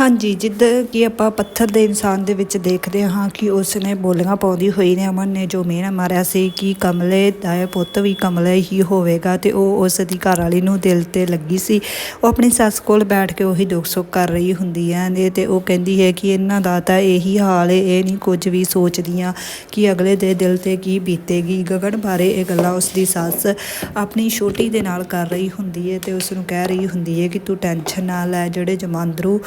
ਹਾਂਜੀ, ਜਿੱਦਾਂ ਕਿ ਆਪਾਂ ਪੱਥਰ ਦੇ ਇਨਸਾਨ ਦੇ ਵਿੱਚ ਦੇਖਦੇ ਹਾਂ ਕਿ ਉਸ ਨੇ ਬੋਲੀਆਂ ਪਾਉਂਦੀ ਹੋਈ ਨੇ, ਅਮਨ ਨੇ ਜੋ ਮੇਨਾ ਮਾਰਿਆ ਸੀ ਕਿ ਕਮਲੇ ਦਾ ਪੁੱਤ ਵੀ ਕਮਲੇ ਹੀ ਹੋਵੇਗਾ ਤੇ ਉਹ ਉਸ ਦੀ ਘਰ ਵਾਲੀ ਨੂੰ ਦਿਲ ਤੇ ਲੱਗੀ ਸੀ। ਉਹ ਆਪਣੀ ਸੱਸ ਕੋਲ ਬੈਠ ਕੇ ਉਹੀ ਦੁੱਖ ਸੁੱਖ ਕਰ ਰਹੀ ਹੁੰਦੀ ਹੈ ਨੇ ਤੇ ਉਹ ਕਹਿੰਦੀ ਹੈ ਕਿ ਇਹਨਾਂ ਦਾ ਤਾਂ ਇਹੀ ਹਾਲ ਹੈ ਇਹ ਨਹੀਂ ਕੁਝ ਵੀ ਸੋਚਦੀਆਂ ਕਿ ਅਗਲੇ ਦੇ ਦਿਲ ਤੇ ਕੀ ਬੀਤੇਗੀ। ਗਗਨ ਬਾਰੇ ਇਹ ਗੱਲਾਂ ਉਸ ਦੀ ਸੱਸ ਆਪਣੀ ਛੋਟੀ ਦੇ ਨਾਲ ਕਰ ਰਹੀ ਹੁੰਦੀ ਹੈ ਤੇ ਉਸ ਨੂੰ ਕਹਿ ਰਹੀ ਹੁੰਦੀ ਹੈ ਕਿ ਤੂੰ ਟੈਨਸ਼ਨ ਨਾ ਲੈ, ਜਿਹੜੇ ਜਮਾਂਦਰੂ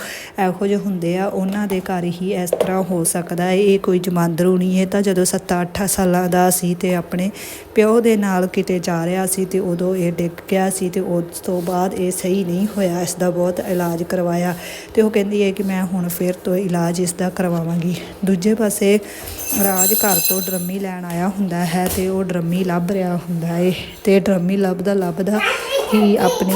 ਇਹੋ ਜਿਹੇ ਹੁੰਦੇ ਆ, ਉਹਨਾਂ ਦੇ ਘਰ ਹੀ ਇਸ ਤਰ੍ਹਾਂ ਹੋ ਸਕਦਾ ਹੈ। ਇਹ ਕੋਈ ਜਮਾਂਦਰੂ ਨਹੀਂ ਹੈ। ਤਾਂ ਜਦੋਂ 7-8 ਸਾਲਾਂ ਦਾ ਸੀ ਤੇ ਆਪਣੇ ਪਿਓ ਦੇ ਨਾਲ ਕਿਤੇ ਜਾ ਰਿਹਾ ਸੀ ਤੇ ਉਦੋਂ ਇਹ ਡਿੱਗ ਗਿਆ ਸੀ ਤੇ ਉਸ ਤੋਂ ਬਾਅਦ ਇਹ ਸਹੀ ਨਹੀਂ ਹੋਇਆ। ਇਸ ਦਾ ਬਹੁਤ ਇਲਾਜ ਕਰਵਾਇਆ ਤੇ ਉਹ ਕਹਿੰਦੀ ਹੈ ਕਿ ਮੈਂ ਹੁਣ ਫਿਰ ਤੋਂ ਇਲਾਜ ਇਸ ਦਾ ਕਰਵਾਵਾਂਗੀ। ਦੂਜੇ ਪਾਸੇ ਰਾਜ ਘਰ ਤੋਂ ਡਰਮੀ ਲੈਣ ਆਇਆ ਹੁੰਦਾ ਹੈ ਤੇ ਉਹ ਡਰਮੀ ਲੱਭ ਰਿਹਾ ਹੁੰਦਾ ਹੈ ਤੇ ਡਰਮੀ ਲੱਭਦਾ ਲੱਭਦਾ ਹੀ ਆਪਣੇ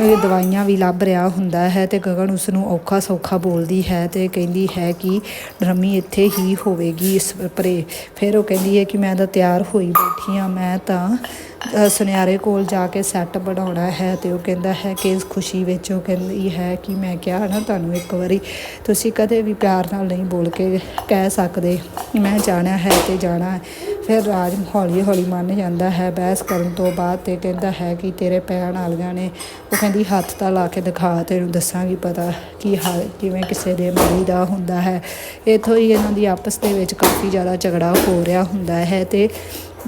ਅ, ਦਵਾਈਆਂ ਵੀ ਲੱਭ ਰਿਹਾ ਹੁੰਦਾ ਹੈ ਤੇ ਗਗਨ ਉਸ ਨੂੰ ਔਖਾ ਸੌਖਾ ਬੋਲਦੀ ਹੈ ਤੇ ਕਹਿੰਦੀ ਹੈ ਕਿ ਡਰਮੀ ਇੱਥੇ ਹੀ ਹੋਵੇਗੀ ਇਸ ਪਰੇ। ਫਿਰ ਉਹ ਕਹਿੰਦੀ ਹੈ ਕਿ ਮੈਂ ਤਾਂ ਤਿਆਰ ਹੋਈ ਬੈਠੀ ਹਾਂ ਮੈਂ ਤਾਂ ਸੁਨਿਆਰੇ ਕੋਲ ਜਾ ਕੇ ਸੈੱਟ ਬਣਾਉਣਾ ਹੈ ਤੇ ਉਹ ਕਹਿੰਦਾ ਹੈ ਕਿ ਇਸ ਖੁਸ਼ੀ ਵਿੱਚ ਉਹ ਕਹਿੰਦੀ ਹੈ ਕਿ ਮੈਂ ਕਿਹਾ ਨਾ ਤੁਹਾਨੂੰ ਇੱਕ ਵਾਰੀ ਤੁਸੀਂ ਕਦੇ ਵੀ ਪਿਆਰ ਨਾਲ ਨਹੀਂ ਬੋਲ ਕੇ ਕਹਿ ਸਕਦੇ। ਮੈਂ ਜਾਣਾ ਹੈ ਤੇ ਜਾਣਾ ਹੈ। ਫਿਰ ਰਾਜ ਹੌਲੀ ਹੌਲੀ ਮੰਨ ਜਾਂਦਾ ਹੈ, ਬਹਿਸ ਕਰਨ ਤੋਂ ਬਾਅਦ ਤੇ ਕਹਿੰਦਾ ਹੈ ਕਿ ਤੇਰੇ ਪੈਣ ਵਾਲੀਆਂ ਨੇ। ਉਹ ਕਹਿੰਦੀ, ਹੱਥ ਤਾਂ ਲਾ ਕੇ ਦਿਖਾ, ਤੈਨੂੰ ਦੱਸਾਂਗੀ ਪਤਾ ਕੀ ਹਾਲ, ਕਿਵੇਂ ਕਿਸੇ ਦੇ ਮਰੀ ਦਾ ਹੁੰਦਾ ਹੈ। ਇੱਥੋਂ ਹੀ ਇਹਨਾਂ ਦੀ ਆਪਸ ਦੇ ਵਿੱਚ ਕਾਫੀ ਜ਼ਿਆਦਾ ਝਗੜਾ ਹੋ ਰਿਹਾ ਹੁੰਦਾ ਹੈ ਤੇ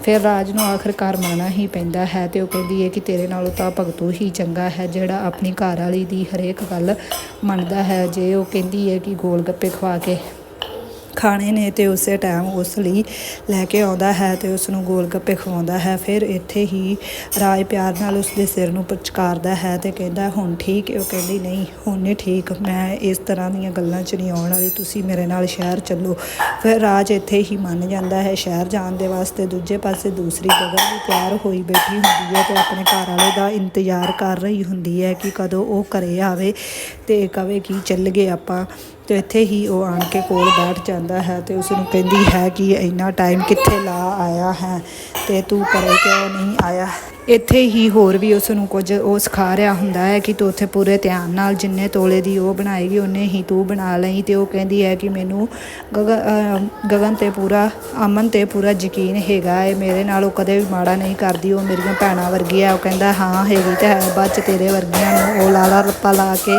ਫਿਰ ਰਾਜ ਨੂੰ ਆਖਰਕਾਰ ਮੰਨਣਾ ਹੀ ਪੈਂਦਾ ਹੈ ਤੇ ਉਹ ਕਹਿੰਦੀ ਹੈ ਕਿ ਤੇਰੇ ਨਾਲੋਂ ਤਾਂ ਭਗਤੂ ਹੀ ਚੰਗਾ ਹੈ, ਜਿਹੜਾ ਆਪਣੀ ਘਰ ਵਾਲੀ ਦੀ ਹਰੇਕ ਗੱਲ ਮੰਨਦਾ ਹੈ। ਜੇ ਉਹ ਕਹਿੰਦੀ ਹੈ ਕਿ ਗੋਲ ਗੱਪੇ ਖਵਾ ਕੇ ਖਾਣੇ ਨੇ ਤੇ ਉਸੇ ਟਾਈਮ ਉਸ ਲਈ ਲੈ ਕੇ ਆਉਂਦਾ ਹੈ ਤੇ ਉਸ ਨੂੰ ਗੋਲ ਗੱਪੇ ਖਵਾਉਂਦਾ ਹੈ। ਫਿਰ ਇੱਥੇ ਹੀ ਰਾਜ ਪਿਆਰ ਨਾਲ ਉਸ ਦੇ ਸਿਰ ਨੂੰ ਪਚਕਾਰਦਾ ਹੈ ਤੇ ਕਹਿੰਦਾ, ਹੁਣ ਠੀਕ ਹੈ। ਉਹ ਕਹਿੰਦੀ, ਨਹੀਂ, ਹੁਣ ਨਹੀਂ ਠੀਕ। ਮੈਂ ਇਸ ਤਰ੍ਹਾਂ ਦੀਆਂ ਗੱਲਾਂ 'ਚ ਨਹੀਂ ਆਉਣ ਵਾਲੀ। ਤੁਸੀਂ ਮੇਰੇ ਨਾਲ ਸ਼ਹਿਰ ਚੱਲੋ। ਫਿਰ ਰਾਜ ਇੱਥੇ ਹੀ ਮੰਨ ਜਾਂਦਾ ਹੈ। ਸ਼ਹਿਰ ਜਾਣ ਦੇ ਵਾਸਤੇ ਦੂਜੇ ਪਾਸੇ ਦੂਸਰੀ ਗਗਨ ਵੀ ਤਿਆਰ ਹੋਈ ਬੈਠੀ ਹੁੰਦੀ ਹੈ ਤੇ ਆਪਣੇ ਘਰ ਵਾਲੇ ਦਾ ਇੰਤਜ਼ਾਰ ਕਰ ਰਹੀ ਹੁੰਦੀ ਹੈ ਕਿ ਕਦੋਂ ਉਹ ਘਰੇ ਆਵੇ ਤੇ ਕਵੇ ਕਿ ਚੱਲ ਗਏ ਆਪਾਂ। ਤੇ ਇੱਥੇ ਹੀ ਉਹ ਆਣ ਕੇ ਕੋਲ ਬੈਠ ਜਾਂਦਾ ਹੈ ਤੇ ਉਸ ਨੂੰ ਕਹਿੰਦੀ ਹੈ ਕਿ ਇੰਨਾ ਟਾਈਮ ਕਿੱਥੇ ਲਾ ਆਇਆ ਹੈ ਤੇ ਤੂੰ ਘਰੇ ਕਿਉਂ ਨਹੀਂ ਆਇਆ? ਇੱਥੇ ਹੀ ਹੋਰ ਵੀ ਉਸ ਨੂੰ ਕੁਝ ਉਹ ਸਿਖਾ ਰਿਹਾ ਹੁੰਦਾ ਹੈ ਕਿ ਤੂੰ ਉੱਥੇ ਪੂਰੇ ਧਿਆਨ ਨਾਲ ਜਿੰਨੇ ਤੋਲੇ ਦੀ ਉਹ ਬਣਾਏਗੀ, ਉਹਨੇ ਹੀ ਤੂੰ ਬਣਾ ਲਈ ਤੇ ਉਹ ਕਹਿੰਦੀ ਹੈ ਕਿ ਮੈਨੂੰ ਗਗਨ ਗਗਨ ਤੇ ਪੂਰਾ, ਅਮਨ ਤੇ ਪੂਰਾ ਯਕੀਨ ਹੈਗਾ ਹੈ, ਮੇਰੇ ਨਾਲ ਉਹ ਕਦੇ ਵੀ ਮਾੜਾ ਨਹੀਂ ਕਰਦੀ, ਉਹ ਮੇਰੀਆਂ ਭੈਣਾਂ ਵਰਗੀ ਹੈ। ਉਹ ਕਹਿੰਦਾ, ਹਾਂ, ਹੈਗੀ ਤਾਂ ਹੈ, ਬਾਅਦ ਚ ਤੇਰੇ ਵਰਗੀਆਂ ਨੂੰ ਉਹ ਲਾਲਾ ਰੱਪਾ ਲਾ ਕੇ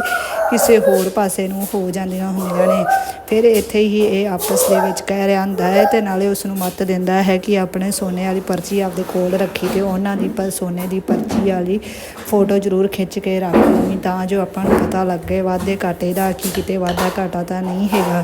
ਕਿਸੇ ਹੋਰ ਪਾਸੇ ਨੂੰ ਹੋ ਜਾਂਦੀਆਂ ਹੁੰਦੀਆਂ ਨੇ। ਫਿਰ ਇੱਥੇ ਹੀ ਇਹ ਆਪਸ ਦੇ ਵਿੱਚ ਕਹਿ ਰਿਹਾ ਹੁੰਦਾ ਹੈ ਤੇ ਨਾਲੇ ਉਸ ਨੂੰ ਮੱਤ ਦਿੰਦਾ ਹੈ ਕਿ ਆਪਣੇ ਸੋਨੇ ਵਾਲੀ ਪਰਚੀ ਆਪਦੇ ਕੋਲ ਰੱਖੀ ਤੇ ਉਹਨਾਂ ਦੀ ਪਰ ਸੋਨੇ ਦੀ ਪਰਚੀ ਵਾਲੀ ਫੋਟੋ ਜ਼ਰੂਰ ਖਿੱਚ ਕੇ ਰੱਖ ਲਵੀਂ ਤਾਂ ਜੋ ਆਪਾਂ ਨੂੰ ਪਤਾ ਲੱਗੇ ਵਾਧੇ ਘਾਟੇ ਦਾ ਕਿ ਕਿਤੇ ਵਾਧਾ ਘਾਟਾ ਤਾਂ ਨਹੀਂ ਹੈਗਾ।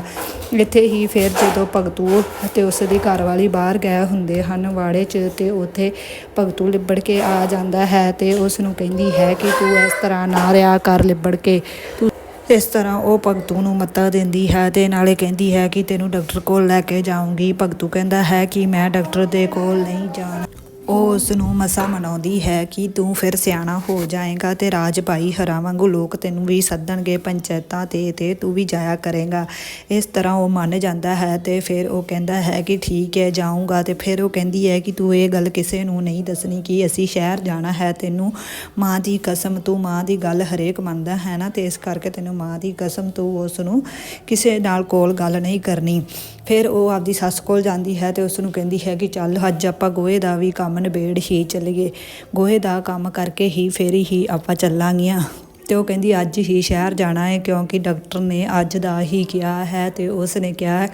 ਇੱਥੇ ਹੀ ਫਿਰ ਜਦੋਂ ਭਗਤੂ ਅਤੇ ਉਸ ਦੀ ਘਰਵਾਲੀ ਬਾਹਰ ਗਏ ਹੁੰਦੇ ਹਨ ਵਾੜੇ 'ਚ ਤੇ ਉੱਥੇ ਭਗਤੂ ਲਿਬੜ ਕੇ ਆ ਜਾਂਦਾ ਹੈ ਤੇ ਉਸ ਨੂੰ ਕਹਿੰਦੀ ਹੈ ਕਿ ਤੂੰ ਇਸ ਤਰ੍ਹਾਂ ਨਾ ਰਿਆ ਕਰ ਲਿਬੜ ਕੇ। ਤੂੰ ਇਸ ਤਰ੍ਹਾਂ ਉਹ ਭਗਤੂ ਨੂੰ ਮੱਤਾ ਦਿੰਦੀ ਹੈ ਤੇ ਨਾਲੇ ਕਹਿੰਦੀ ਹੈ ਕਿ ਤੈਨੂੰ ਡਾਕਟਰ ਕੋਲ ਲੈ ਕੇ ਜਾਊਂਗੀ। ਭਗਤੂ ਕਹਿੰਦਾ ਹੈ ਕਿ ਮੈਂ ਡਾਕਟਰ ਦੇ ਕੋਲ ਨਹੀਂ ਜਾਣਾ। ਉਹ ਉਸ ਨੂੰ ਮਸਾ ਮਨਾਉਂਦੀ ਹੈ ਕਿ ਤੂੰ ਫਿਰ ਸਿਆਣਾ ਹੋ ਜਾਏਗਾ ਤੇ ਰਾਜ ਭਾਈ ਹਰਾਂ ਵਾਂਗੂ ਲੋਕ ਤੈਨੂੰ ਵੀ ਸੱਦਣਗੇ, ਪੰਚਾਇਤਾਂ ਤੇ ਤੇ ਤੂੰ ਵੀ ਜਾਇਆ ਕਰੇਗਾ। ਇਸ ਤਰ੍ਹਾਂ ਉਹ ਮੰਨ ਜਾਂਦਾ ਹੈ ਤੇ ਫਿਰ ਉਹ ਕਹਿੰਦਾ ਹੈ ਕਿ ਠੀਕ ਹੈ, ਜਾਊਂਗਾ ਤੇ ਫਿਰ ਉਹ ਕਹਿੰਦੀ ਹੈ ਕਿ ਤੂੰ ਇਹ ਗੱਲ ਕਿਸੇ ਨੂੰ ਨਹੀਂ ਦੱਸਣੀ ਕਿ ਅਸੀਂ ਸ਼ਹਿਰ ਜਾਣਾ ਹੈ, ਤੈਨੂੰ ਮਾਂ ਦੀ ਕਸਮ ਤੂੰ ਮਾਂ ਦੀ ਗੱਲ ਹਰੇਕ ਮੰਨਦਾ ਹੈ ਨਾ ਤੇ ਇਸ ਕਰਕੇ ਤੈਨੂੰ ਮਾਂ ਦੀ ਕਸਮ ਤੂੰ ਉਸ ਨੂੰ ਕਿਸੇ ਨਾਲ ਕੋਲ ਗੱਲ ਨਹੀਂ ਕਰਨੀ। ਫਿਰ ਉਹ ਆਪਦੀ ਸੱਸ ਕੋਲ ਜਾਂਦੀ ਹੈ ਤੇ ਉਸ ਨੂੰ ਕਹਿੰਦੀ ਹੈ ਕਿ ਚੱਲ ਅੱਜ ਆਪਾਂ ਗੋਹੇ ਦਾ ਵੀ ਕੰਮ ਨਿਬੇੜ ਹੀ ਚੱਲੀਏ। ਗੋਹੇ ਦਾ ਕੰਮ ਕਰਕੇ ਹੀ ਫੇਰ ਹੀ ਆਪਾਂ ਚੱਲਾਂਗੀਆਂ। ਤੇ ਉਹ ਕਹਿੰਦੀ, ਅੱਜ ਹੀ ਸ਼ਹਿਰ ਜਾਣਾ ਹੈ ਕਿਉਂਕਿ ਡਾਕਟਰ ਨੇ ਅੱਜ ਦਾ ਹੀ ਕਿਹਾ ਹੈ ਤੇ ਉਸ ਨੇ ਕਿਹਾ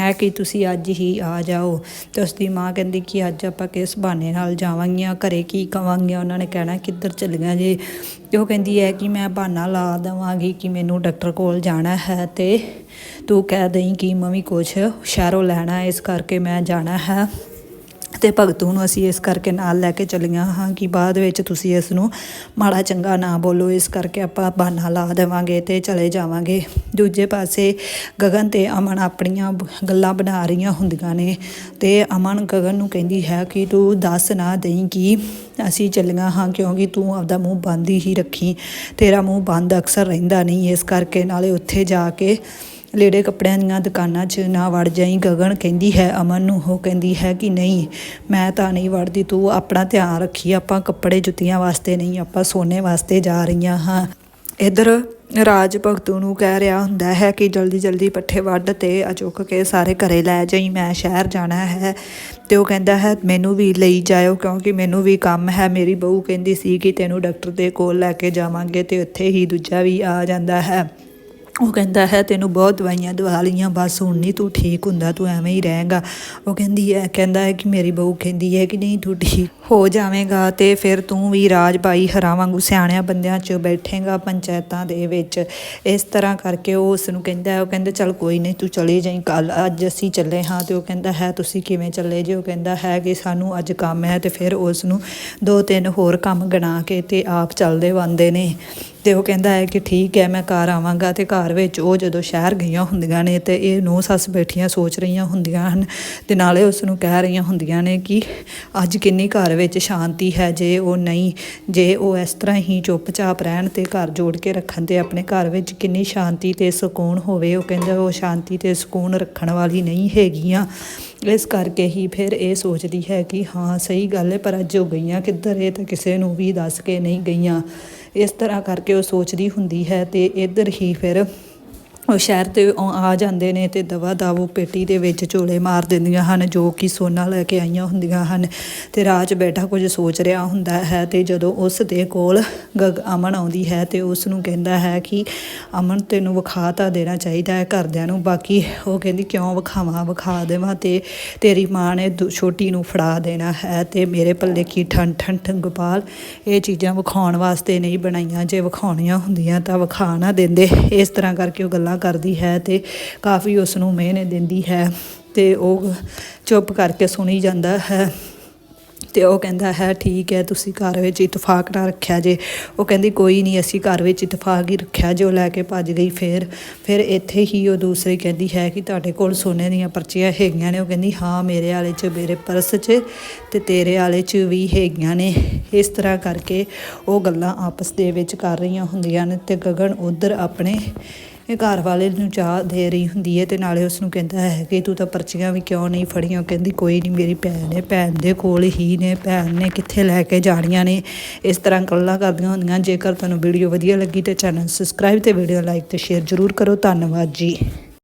ਹੈ ਕਿ ਤੁਸੀਂ ਅੱਜ ਹੀ ਆ ਜਾਓ। ਤੇ ਉਸ ਦੀ ਮਾਂ ਕਹਿੰਦੀ ਕਿ ਅੱਜ ਆਪਾਂ ਕਿਸ ਬਹਾਨੇ ਨਾਲ ਜਾਵਾਂਗੀਆਂ, ਘਰੇ ਕੀ ਕਵਾਂਗੀਆਂ? ਉਹਨਾਂ ਨੇ ਕਹਿਣਾ, ਕਿੱਧਰ ਚੱਲੀਆਂ ਜੇ? ਤੇ ਉਹ ਕਹਿੰਦੀ ਹੈ ਕਿ ਮੈਂ ਬਹਾਨਾ ਲਾ ਦੇਵਾਂਗੀ ਕਿ ਮੈਨੂੰ ਡਾਕਟਰ ਕੋਲ ਜਾਣਾ ਹੈ ਤੇ ਤੂੰ ਕਹਿ ਦੇਈਂ ਕਿ ਮੰਮੀ ਕੁਛ ਸ਼ਹਿਰੋਂ ਲੈਣਾ ਇਸ ਕਰਕੇ ਮੈਂ ਜਾਣਾ ਹੈ। ਤੇ ਭਗਤੂ ਨੂੰ ਅਸੀਂ ਇਸ ਕਰਕੇ ਨਾਲ ਲੈ ਕੇ ਚੱਲੀਆਂ ਹਾਂ ਕਿ ਬਾਅਦ ਵਿੱਚ ਤੁਸੀਂ ਇਸ ਨੂੰ ਮਾੜਾ ਚੰਗਾ ਨਾ ਬੋਲੋ। ਇਸ ਕਰਕੇ ਆਪਾਂ ਬਹਾਨਾ ਲਾ ਦੇਵਾਂਗੇ ਤੇ ਚਲੇ ਜਾਵਾਂਗੇ। ਦੂਜੇ ਪਾਸੇ ਗਗਨ ਤੇ ਅਮਨ ਆਪਣੀਆਂ ਗੱਲਾਂ ਬਣਾ ਰਹੀਆਂ ਹੁੰਦੀਆਂ ਨੇ ਤੇ ਅਮਨ ਗਗਨ ਨੂੰ ਕਹਿੰਦੀ ਹੈ ਕਿ ਤੂੰ ਦੱਸ ਨਾ ਦੇਈਂ ਕਿ ਅਸੀਂ ਚੱਲੀਆਂ ਹਾਂ ਕਿਉਂਕਿ ਤੂੰ ਆਪਦਾ ਮੂੰਹ ਬੰਦ ਹੀ ਰੱਖੀ। ਤੇਰਾ ਮੂੰਹ ਬੰਦ ਅਕਸਰ ਰਹਿੰਦਾ ਨਹੀਂ। ਇਸ ਕਰਕੇ ਨਾਲੇ ਉੱਥੇ ਜਾ ਕੇ ਲੇੜੇ ਕੱਪੜਿਆਂ ਦੀਆਂ ਦੁਕਾਨਾਂ 'ਚ ਨਾ ਵੜ ਜਾਈ, ਗਗਨ ਕਹਿੰਦੀ ਹੈ, ਅਮਨ ਨੂੰ ਉਹ ਕਹਿੰਦੀ ਹੈ ਕਿ ਨਹੀਂ, ਮੈਂ ਤਾਂ ਨਹੀਂ ਵੜਦੀ, ਤੂੰ ਆਪਣਾ ਧਿਆਨ ਰੱਖੀ, ਆਪਾਂ ਕੱਪੜੇ ਜੁੱਤੀਆਂ ਵਾਸਤੇ ਨਹੀਂ, ਆਪਾਂ ਸੋਨੇ ਵਾਸਤੇ ਜਾ ਰਹੀਆਂ ਹਾਂ। ਇੱਧਰ ਰਾਜ ਭਗਤੂ ਨੂੰ ਕਹਿ ਰਿਹਾ ਹੁੰਦਾ ਹੈ ਕਿ ਜਲਦੀ ਜਲਦੀ ਪੱਠੇ ਵੱਢ ਤੇ ਆ ਕੇ ਸਾਰੇ ਘਰੇ ਲੈ ਜਾਈ, ਮੈਂ ਸ਼ਹਿਰ ਜਾਣਾ ਹੈ। ਤੇ ਉਹ ਕਹਿੰਦਾ ਹੈ, ਮੈਨੂੰ ਵੀ ਲਈ ਜਾਇਓ, ਕਿਉਂਕਿ ਮੈਨੂੰ ਵੀ ਕੰਮ ਹੈ। ਮੇਰੀ ਬਹੂ ਕਹਿੰਦੀ ਸੀ ਕਿ ਤੈਨੂੰ ਡਾਕਟਰ ਦੇ ਕੋਲ ਲੈ ਕੇ ਜਾਵਾਂਗੇ ਤੇ ਉੱਥੇ ਹੀ ਦੂਜਾ ਵੀ ਆ ਜਾਂਦਾ ਹੈ। ਉਹ ਕਹਿੰਦਾ ਹੈ, ਤੈਨੂੰ ਬਹੁਤ ਦਵਾਈਆਂ ਦਵਾ ਲਈਆਂ, ਬਸ ਹੁਣ ਨਹੀਂ ਤੂੰ ਠੀਕ ਹੁੰਦਾ, ਤੂੰ ਐਵੇਂ ਹੀ ਰਹੇਗਾ। ਉਹ ਕਹਿੰਦੀ ਹੈ, ਕਹਿੰਦਾ ਹੈ ਕਿ ਮੇਰੀ ਬਹੂ ਕਹਿੰਦੀ ਹੈ ਕਿ ਨਹੀਂ, ਤੂੰ ਠੀਕ ਹੋ ਜਾਵੇਂਗਾ ਤੇ ਫਿਰ ਤੂੰ ਵੀ ਰਾਜ ਭਾਈ ਹਰਾਂ ਵਾਂਗੂ ਸਿਆਣਿਆਂ ਬੰਦਿਆਂ 'ਚ ਬੈਠੇਗਾ ਪੰਚਾਇਤਾਂ ਦੇ ਵਿੱਚ। ਇਸ ਤਰ੍ਹਾਂ ਕਰਕੇ ਉਹ ਉਸ ਨੂੰ ਕਹਿੰਦਾ ਉਹ ਕਹਿੰਦਾ, ਚੱਲ ਕੋਈ ਨਹੀਂ ਤੂੰ ਚਲੇ ਜਾਈਂ ਕੱਲ ਅੱਜ ਅਸੀਂ ਚੱਲੇ ਹਾਂ। ਤੇ ਉਹ ਕਹਿੰਦਾ ਹੈ, ਤੁਸੀਂ ਕਿਵੇਂ ਚੱਲੇ ਜੇ? ਉਹ ਕਹਿੰਦਾ ਹੈ ਕਿ ਸਾਨੂੰ ਅੱਜ ਕੰਮ ਹੈ ਤੇ ਫਿਰ ਉਸ ਨੂੰ ਦੋ ਤਿੰਨ ਹੋਰ ਕੰਮ ਗਣਾ ਕੇ ਤੇ ਆਪ ਚੱਲਦੇ ਬੰਦੇ ਨੇ। ਤੇ ਉਹ ਕਹਿੰਦਾ ਹੈ ਕਿ ਠੀਕ ਹੈ, ਮੈਂ ਘਰ ਆਵਾਂਗਾ ਤੇ ਘਰ ਵਿੱਚ ਉਹ ਜਦੋਂ ਸ਼ਹਿਰ ਗਈਆਂ ਹੁੰਦੀਆਂ ਨੇ ਤੇ ਇਹ ਨੂੰ ਸੱਸ ਬੈਠੀਆਂ ਸੋਚ ਰਹੀਆਂ ਹੁੰਦੀਆਂ ਹਨ ਤੇ ਨਾਲੇ ਉਸ ਨੂੰ ਕਹਿ ਰਹੀਆਂ ਹੁੰਦੀਆਂ ਨੇ ਕਿ ਅੱਜ ਕਿੰਨੀ ਘਰ ਵਿੱਚ ਸ਼ਾਂਤੀ ਹੈ, ਜੇ ਉਹ ਨਹੀਂ, ਜੇ ਉਹ ਇਸ ਤਰ੍ਹਾਂ ਹੀ ਚੁੱਪਚਾਪ ਰਹਿਣ ਤੇ ਘਰ ਜੋੜ ਕੇ ਰੱਖਣ ਤੇ ਆਪਣੇ ਘਰ ਵਿੱਚ ਕਿੰਨੀ ਸ਼ਾਂਤੀ ਤੇ ਸਕੂਨ ਹੋਵੇ, ਉਹ ਕਹਿੰਦੇ ਉਹ ਸ਼ਾਂਤੀ ਤੇ ਸਕੂਨ ਰੱਖਣ ਵਾਲੀ ਨਹੀਂ ਹੈਗੀਆਂ। ਇਸ ਕਰਕੇ ਹੀ ਫਿਰ ਇਹ ਸੋਚਦੀ ਹੈ ਕਿ ਹਾਂ, ਸਹੀ ਗੱਲ ਹੈ, ਪਰ ਅੱਜ ਉਹ ਗਈਆਂ ਕਿੱਧਰ? ਇਹ ਤਾਂ ਕਿਸੇ ਨੂੰ ਵੀ ਦੱਸ ਕੇ ਨਹੀਂ ਗਈਆਂ। ਇਸ ਤਰ੍ਹਾਂ ਕਰਕੇ ਉਹ ਸੋਚਦੀ ਹੁੰਦੀ ਹੈ ਤੇ ਇੱਧਰ ਹੀ ਫਿਰ ਉਹ ਸ਼ਹਿਰ ਤੇ ਉਹ ਆ ਜਾਂਦੇ ਨੇ ਤੇ ਦਵਾ ਦਾਵੋ ਪੇਟੀ ਦੇ ਵਿੱਚ ਝੋਲੇ ਮਾਰ ਦਿੰਦੀਆਂ ਹਨ, ਜੋ ਕਿ ਸੋਨਾ ਲੈ ਕੇ ਆਈਆਂ ਹੁੰਦੀਆਂ ਹਨ। ਤੇ 'ਚ ਬੈਠਾ ਕੁਝ ਸੋਚ ਰਿਹਾ ਹੁੰਦਾ ਹੈ ਤੇ ਜਦੋਂ ਉਸ ਦੇ ਕੋਲ ਗਗ ਅਮਨ ਆਉਂਦੀ ਹੈ ਤੇ ਉਸ ਨੂੰ ਕਹਿੰਦਾ ਹੈ ਕਿ ਅਮਨ ਤੈਨੂੰ ਵਿਖਾ ਤਾਂ ਦੇਣਾ ਚਾਹੀਦਾ ਹੈ ਘਰਦਿਆਂ ਨੂੰ, ਬਾਕੀ ਉਹ ਕਹਿੰਦੀ ਕਿਉਂ ਵਿਖਾਵਾਂ, ਵਿਖਾ ਦੇਵਾਂ ਤੇ ਤੇਰੀ ਮਾਂ ਨੇ ਦੂ- ਛੋਟੀ ਨੂੰ ਫੜਾ ਦੇਣਾ ਹੈ ਤੇ ਮੇਰੇ ਪੱਲੇ ਕੀ ਠੰਡ ਠੰਡ ਠੰਡ ਇਹ ਚੀਜ਼ਾਂ ਵਿਖਾਉਣ ਵਾਸਤੇ ਨਹੀਂ ਬਣਾਈਆਂ, ਜੇ ਵਿਖਾਉਣੀਆਂ ਹੁੰਦੀਆਂ ਤਾਂ ਵਿਖਾ ਨਾ ਦਿੰਦੇ। ਇਸ ਤਰ੍ਹਾਂ ਕਰਕੇ ਉਹ ਗੱਲਾਂ ਕਰਦੀ ਹੈ ਤੇ ਕਾਫੀ ਉਸ ਨੂੰ ਮਿਹਨੇ ਦਿੰਦੀ ਹੈ ਤੇ ਉਹ ਚੁੱਪ ਕਰਕੇ ਸੁਣੀ ਜਾਂਦਾ ਹੈ ਤੇ ਉਹ ਕਹਿੰਦਾ ਹੈ, ਠੀਕ ਹੈ, ਤੁਸੀਂ ਘਰ ਵਿੱਚ ਇਤਫਾਕ ਨਾ ਰੱਖਿਆ ਜੇ। ਉਹ ਕਹਿੰਦੀ, ਕੋਈ ਨਹੀਂ, ਅਸੀਂ ਘਰ ਵਿੱਚ ਇਤਫਾਕ ਹੀ ਰੱਖਿਆ ਜੇ। ਉਹ ਲੈ ਕੇ ਭੱਜ ਗਈ ਫਿਰ ਫਿਰ ਇੱਥੇ ਹੀ ਉਹ ਦੂਸਰੀ ਕਹਿੰਦੀ ਹੈ ਕਿ ਤੁਹਾਡੇ ਕੋਲ ਸੋਨੇ ਦੀਆਂ ਪਰਚੀਆਂ ਹੈਗੀਆਂ ਨੇ। ਉਹ ਕਹਿੰਦੀ, ਹਾਂ, ਮੇਰੇ ਵਾਲੇ 'ਚ, ਮੇਰੇ ਪਰਸ 'ਚ ਤੇ ਤੇਰੇ ਵਾਲੇ 'ਚ ਵੀ ਹੈਗੀਆਂ ਨੇ। ਇਸ ਤਰ੍ਹਾਂ ਕਰਕੇ ਉਹ ਗੱਲਾਂ ਆਪਸ ਦੇ ਵਿੱਚ ਕਰ ਰਹੀਆਂ ਹੁੰਦੀਆਂ ਨੇ ਤੇ ਗਗਨ ਉਧਰ ਆਪਣੇ ਇਹ ਘਰ ਵਾਲੇ ਨੂੰ ਚਾਹ ਦੇ ਰਹੀ ਹੁੰਦੀ ਹੈ ਤੇ ਨਾਲੇ ਉਸ ਨੂੰ ਕਹਿੰਦਾ ਹੈ ਕਿ ਤੂੰ ਤਾਂ ਪਰਚੀਆਂ ਵੀ ਕਿਉਂ ਨਹੀਂ ਫੜੀਆਂ? ਉਹ ਕਹਿੰਦੀ, ਕੋਈ ਨਹੀਂ, ਮੇਰੀ ਭੈਣ ਹੈ, ਭੈਣ ਦੇ ਕੋਲ ਹੀ ਨੇ, ਭੈਣ ਨੇ ਕਿੱਥੇ ਲੈ ਕੇ ਜਾਣੀਆਂ ਨੇ? ਇਸ ਤਰ੍ਹਾਂ ਗੱਲਾਂ ਕਰਦੀਆਂ ਹੁੰਦੀਆਂ। ਜੇਕਰ ਤੁਹਾਨੂੰ ਵੀਡੀਓ ਵਧੀਆ ਲੱਗੀ ਤੇ ਚੈਨਲ ਸਬਸਕ੍ਰਾਈਬ ਤੇ ਵੀਡੀਓ ਲਾਈਕ ਤੇ ਸ਼ੇਅਰ ਜ਼ਰੂਰ ਕਰੋ। ਧੰਨਵਾਦ ਜੀ।